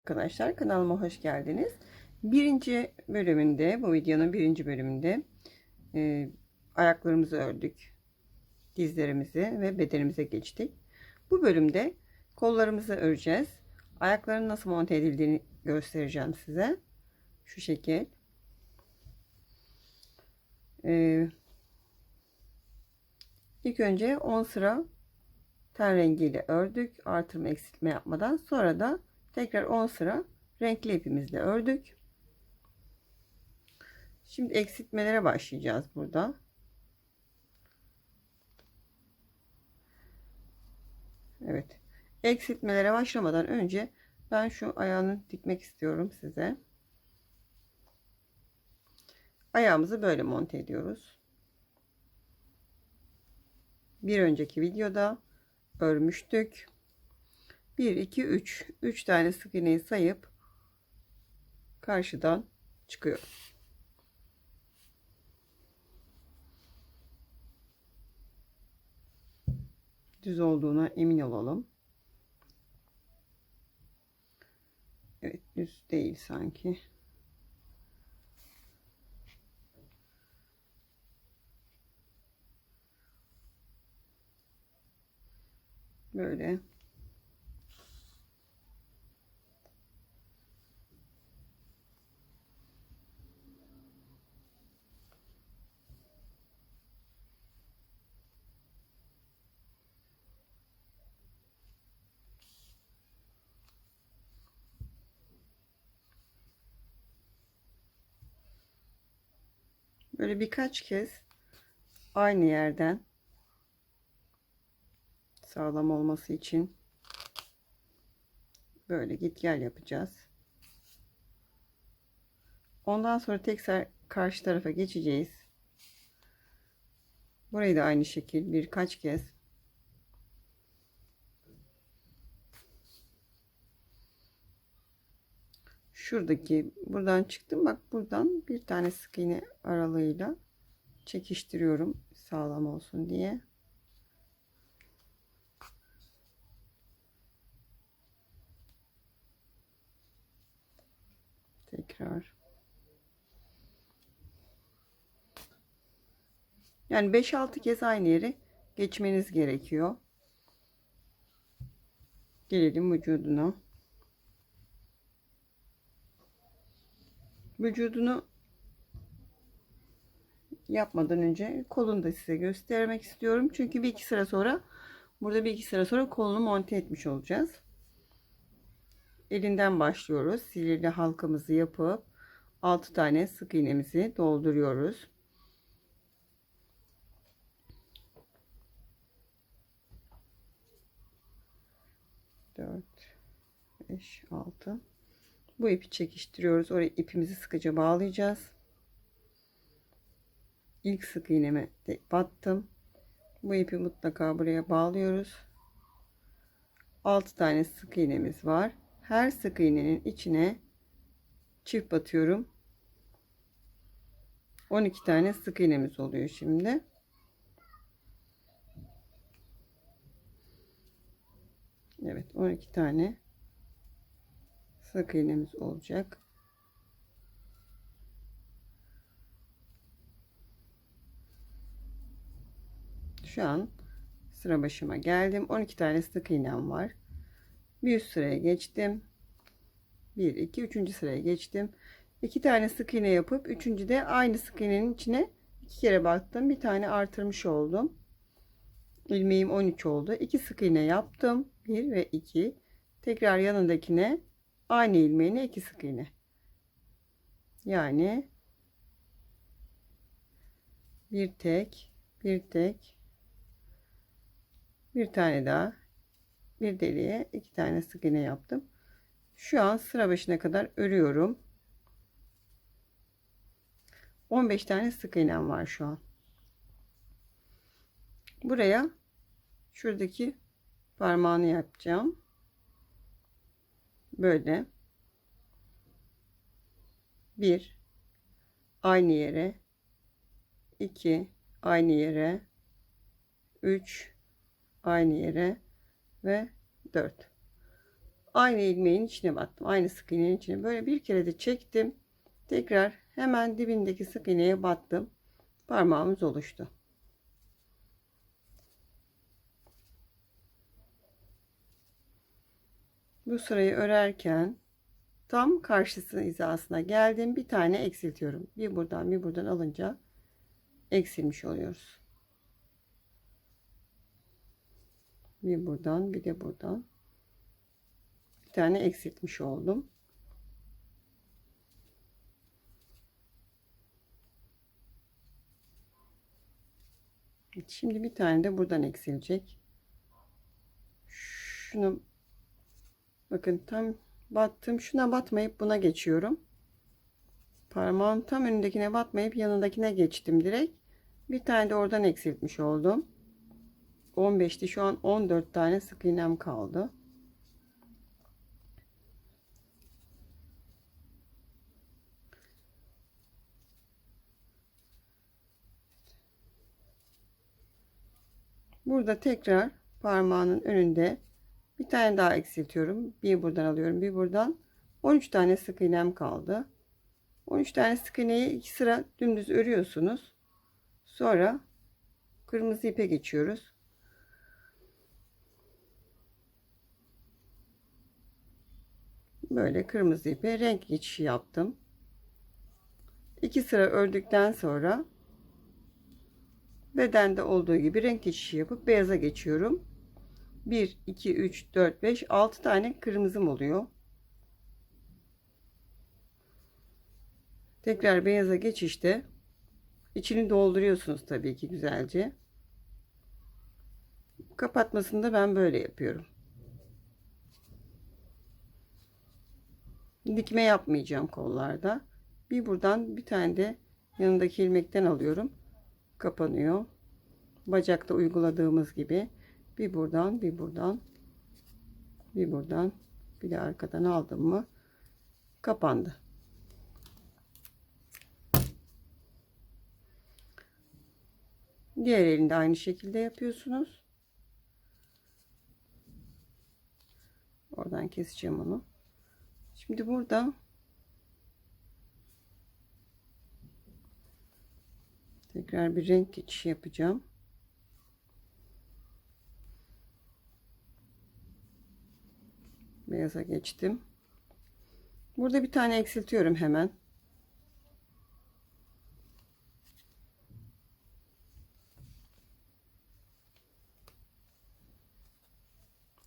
Arkadaşlar kanalıma hoş geldiniz. Birinci bölümünde, bu videonun birinci bölümünde e, ayaklarımızı ördük. Dizlerimizi ve bedenimize geçtik. Bu bölümde kollarımızı öreceğiz. Ayakların nasıl monte edildiğini göstereceğim size. Şu şekil. E, ilk önce 10 sıra ten rengiyle ördük. Artırma eksiltme yapmadan. Sonra da Tekrar 10 sıra renkli ipimizle ördük. Şimdi eksiltmelere başlayacağız burada. Evet. Eksiltmelere başlamadan önce ben şu ayağını dikmek istiyorum size. Ayağımızı böyle monte ediyoruz. Bir önceki videoda örmüştük. 1 2 3 3 tane sık iğneyi sayıp karşıdan çıkıyor. Düz olduğuna emin olalım. Evet düz değil sanki. Böyle. Böyle birkaç kez aynı yerden sağlam olması için böyle git gel yapacağız. Ondan sonra tekrar karşı tarafa geçeceğiz. Burayı da aynı şekil birkaç kez şuradaki buradan çıktım. Bak buradan bir tane sık iğne aralığıyla çekiştiriyorum sağlam olsun diye. Tekrar. Yani 5-6 kez aynı yeri geçmeniz gerekiyor. Gelelim vücuduna vücudunu yapmadan önce kolunu da size göstermek istiyorum. Çünkü bir iki sıra sonra burada bir iki sıra sonra kolunu monte etmiş olacağız. Elinden başlıyoruz. Sihirli halkamızı yapıp 6 tane sık iğnemizi dolduruyoruz. Dört, beş, altı. Bu ipi çekiştiriyoruz. Oraya ipimizi sıkıca bağlayacağız. İlk sık iğneme battım. Bu ipi mutlaka buraya bağlıyoruz. 6 tane sık iğnemiz var. Her sık iğnenin içine çift batıyorum. 12 tane sık iğnemiz oluyor şimdi. Evet 12 tane sık iğnemiz olacak. Şu an sıra başıma geldim. 12 tane sık iğnem var. Bir üst sıraya geçtim. 1 2 3. sıraya geçtim. 2 tane sık iğne yapıp 3. de aynı sık iğnenin içine iki kere battım. Bir tane artırmış oldum. ilmeğim 13 oldu. 2 sık iğne yaptım. 1 ve 2. Tekrar yanındakine aynı ilmeğine iki sık iğne. Yani bir tek bir tek bir tane daha bir deliğe iki tane sık iğne yaptım. Şu an sıra başına kadar örüyorum. 15 tane sık iğnem var şu an. Buraya şuradaki parmağını yapacağım böyle bir aynı yere iki aynı yere üç aynı yere ve dört Aynı ilmeğin içine battım. Aynı sık iğnenin içine. Böyle bir kere de çektim. Tekrar hemen dibindeki sık iğneye battım. Parmağımız oluştu. Bu sırayı örerken tam karşısı hizasına geldim. Bir tane eksiltiyorum. Bir buradan bir buradan alınca eksilmiş oluyoruz. Bir buradan bir de buradan. Bir tane eksiltmiş oldum. Şimdi bir tane de buradan eksilecek. Şunu bakın tam battım. Şuna batmayıp buna geçiyorum. Parmağın tam önündekine batmayıp yanındakine geçtim direkt. Bir tane de oradan eksiltmiş oldum. 15'ti. Şu an 14 tane sık iğnem kaldı. Burada tekrar parmağının önünde bir tane daha eksiltiyorum. Bir buradan alıyorum, bir buradan. 13 tane sık iğnem kaldı. 13 tane sık iğneyi iki sıra dümdüz örüyorsunuz. Sonra kırmızı ipe geçiyoruz. Böyle kırmızı ipe renk geçişi yaptım. İki sıra ördükten sonra bedende olduğu gibi renk geçişi yapıp beyaza geçiyorum. 1 2 3 4 5 6 tane kırmızım oluyor. Tekrar beyaza geçişte içini dolduruyorsunuz tabii ki güzelce. Kapatmasını da ben böyle yapıyorum. Dikme yapmayacağım kollarda. Bir buradan bir tane de yanındaki ilmekten alıyorum. Kapanıyor. Bacakta uyguladığımız gibi bir buradan bir buradan bir buradan bir de arkadan aldım mı kapandı. Diğer elinde aynı şekilde yapıyorsunuz. Oradan keseceğim onu. Şimdi burada tekrar bir renk geçişi yapacağım. Beyaza geçtim. Burada bir tane eksiltiyorum hemen.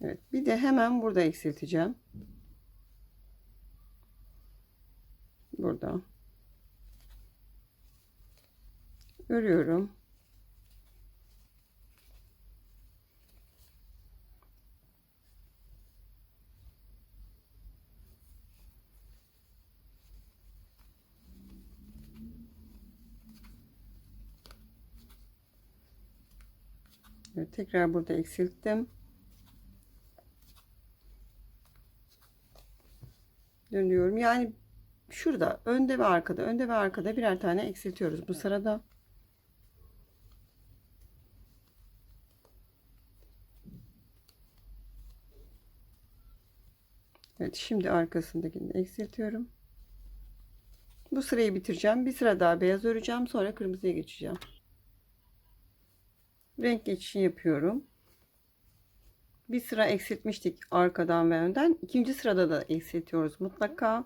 Evet, bir de hemen burada eksilteceğim. Burada. Örüyorum. Evet, tekrar burada eksilttim. Dönüyorum. Yani şurada önde ve arkada önde ve arkada birer tane eksiltiyoruz bu sırada. Evet şimdi arkasındakini eksiltiyorum. Bu sırayı bitireceğim. Bir sıra daha beyaz öreceğim. Sonra kırmızıya geçeceğim. Renk geçişi yapıyorum. Bir sıra eksiltmiştik arkadan ve önden. İkinci sırada da eksiltiyoruz mutlaka.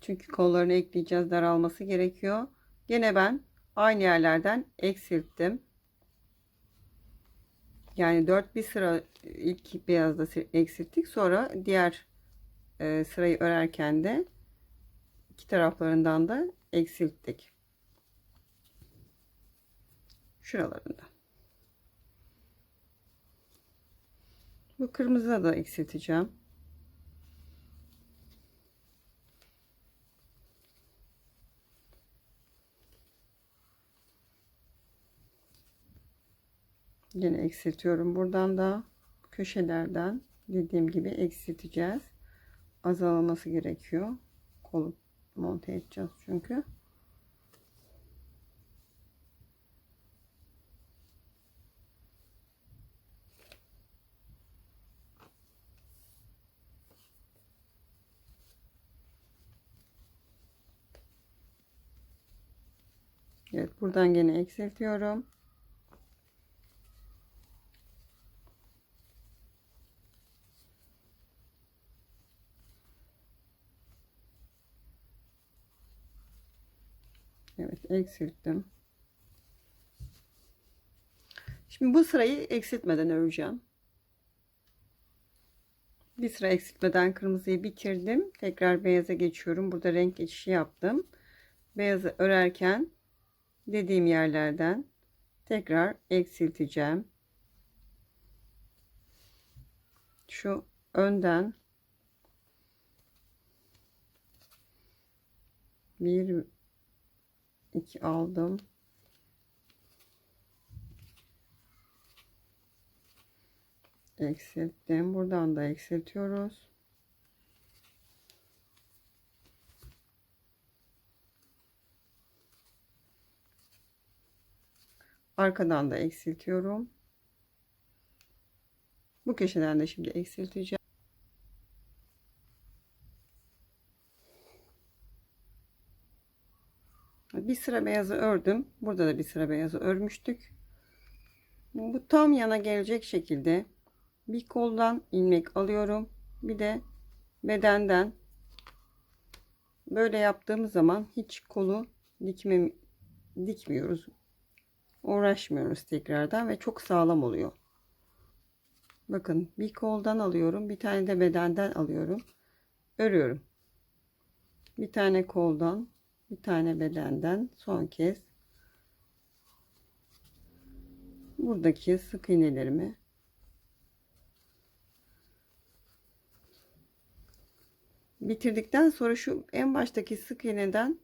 Çünkü kollarını ekleyeceğiz. Daralması gerekiyor. Gene ben aynı yerlerden eksilttim. Yani 4 bir sıra ilk beyazda eksilttik. Sonra diğer e, sırayı örerken de iki taraflarından da eksilttik. Şuralarında. Bu kırmızıda da eksilteceğim. Yine eksiltiyorum. Buradan da köşelerden dediğim gibi eksilteceğiz. Azalması gerekiyor. Kolu monte edeceğiz çünkü. Evet buradan gene eksiltiyorum. Evet eksilttim. Şimdi bu sırayı eksiltmeden öreceğim. Bir sıra eksiltmeden kırmızıyı bitirdim. Tekrar beyaza geçiyorum. Burada renk geçişi yaptım. Beyazı örerken dediğim yerlerden tekrar eksilteceğim. Şu önden bir iki aldım. Eksilttim. Buradan da eksiltiyoruz. Arkadan da eksiltiyorum. Bu köşeden de şimdi eksilteceğim. Bir sıra beyazı ördüm. Burada da bir sıra beyazı örmüştük. Bu tam yana gelecek şekilde bir koldan ilmek alıyorum. Bir de bedenden böyle yaptığımız zaman hiç kolu dikme, dikmiyoruz. Uğraşmıyoruz tekrardan ve çok sağlam oluyor. Bakın bir koldan alıyorum. Bir tane de bedenden alıyorum. Örüyorum. Bir tane koldan bir tane bedenden son kez buradaki sık iğnelerimi bitirdikten sonra şu en baştaki sık iğneden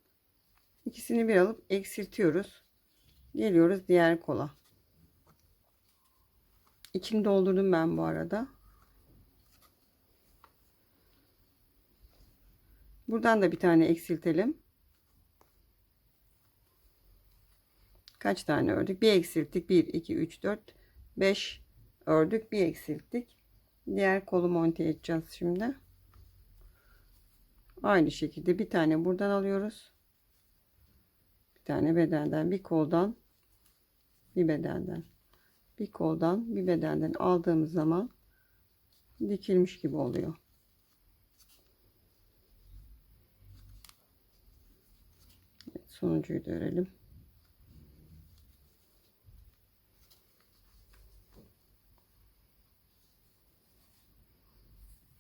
ikisini bir alıp eksiltiyoruz. Geliyoruz diğer kola. İçini doldurdum ben bu arada. Buradan da bir tane eksiltelim. Kaç tane ördük? Bir eksilttik. 1, 2, 3, 4, 5 ördük. Bir eksilttik. Diğer kolu monte edeceğiz şimdi. Aynı şekilde bir tane buradan alıyoruz. Tane bedenden, bir koldan, bir bedenden. Bir koldan, bir bedenden aldığımız zaman dikilmiş gibi oluyor. Evet, sonuncuyu da örelim.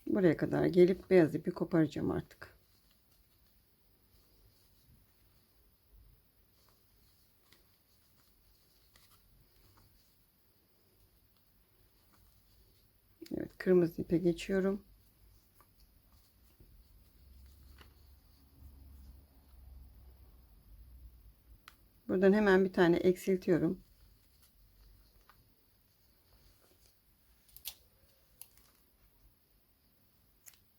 Buraya kadar gelip beyaz ipi koparacağım artık. Evet, kırmızı ipe geçiyorum. Buradan hemen bir tane eksiltiyorum.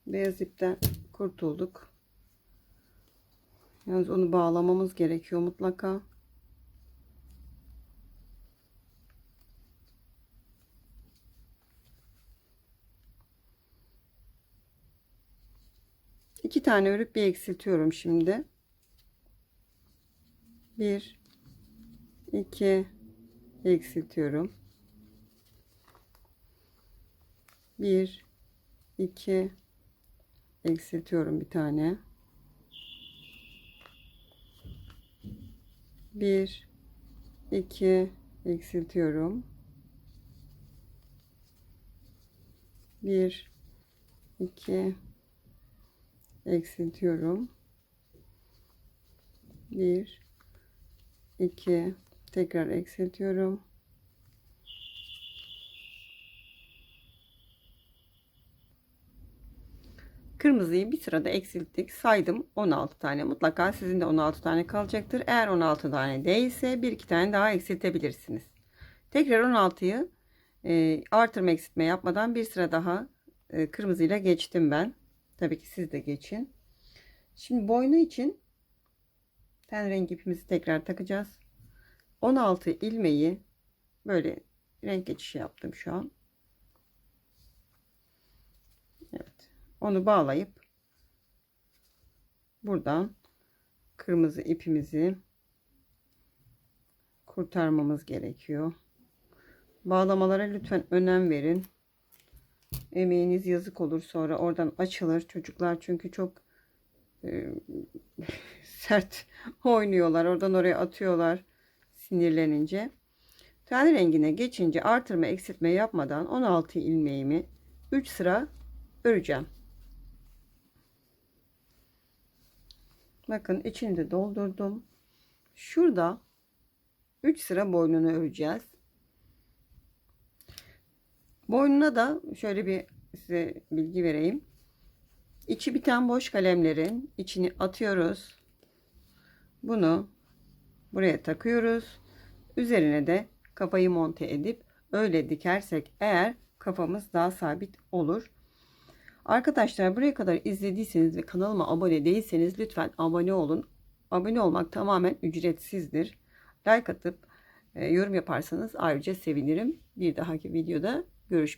Beyaz ipten kurtulduk. Yalnız onu bağlamamız gerekiyor mutlaka. İki tane örüp bir eksiltiyorum şimdi. Bir, iki eksiltiyorum. Bir, iki eksiltiyorum bir tane. Bir, iki eksiltiyorum. Bir, iki eksiltiyorum. Bir, iki tekrar eksiltiyorum. Kırmızıyı bir sırada eksilttik. Saydım 16 tane. Mutlaka sizin de 16 tane kalacaktır. Eğer 16 tane değilse bir iki tane daha eksiltebilirsiniz. Tekrar 16'yı e, artırma eksiltme yapmadan bir sıra daha e, kırmızıyla geçtim ben. Tabii ki siz de geçin. Şimdi boynu için ten renk ipimizi tekrar takacağız. 16 ilmeği böyle renk geçişi yaptım şu an. onu bağlayıp buradan kırmızı ipimizi kurtarmamız gerekiyor. Bağlamalara lütfen önem verin. Emeğiniz yazık olur sonra oradan açılır. Çocuklar çünkü çok e, sert oynuyorlar. Oradan oraya atıyorlar sinirlenince. Tane rengine geçince artırma eksiltme yapmadan 16 ilmeğimi 3 sıra öreceğim. Bakın içini de doldurdum. Şurada 3 sıra boynunu öreceğiz. Boynuna da şöyle bir size bilgi vereyim. İçi biten boş kalemlerin içini atıyoruz. Bunu buraya takıyoruz. Üzerine de kafayı monte edip öyle dikersek eğer kafamız daha sabit olur. Arkadaşlar buraya kadar izlediyseniz ve kanalıma abone değilseniz lütfen abone olun. Abone olmak tamamen ücretsizdir. Like atıp e, yorum yaparsanız ayrıca sevinirim. Bir dahaki videoda görüşmek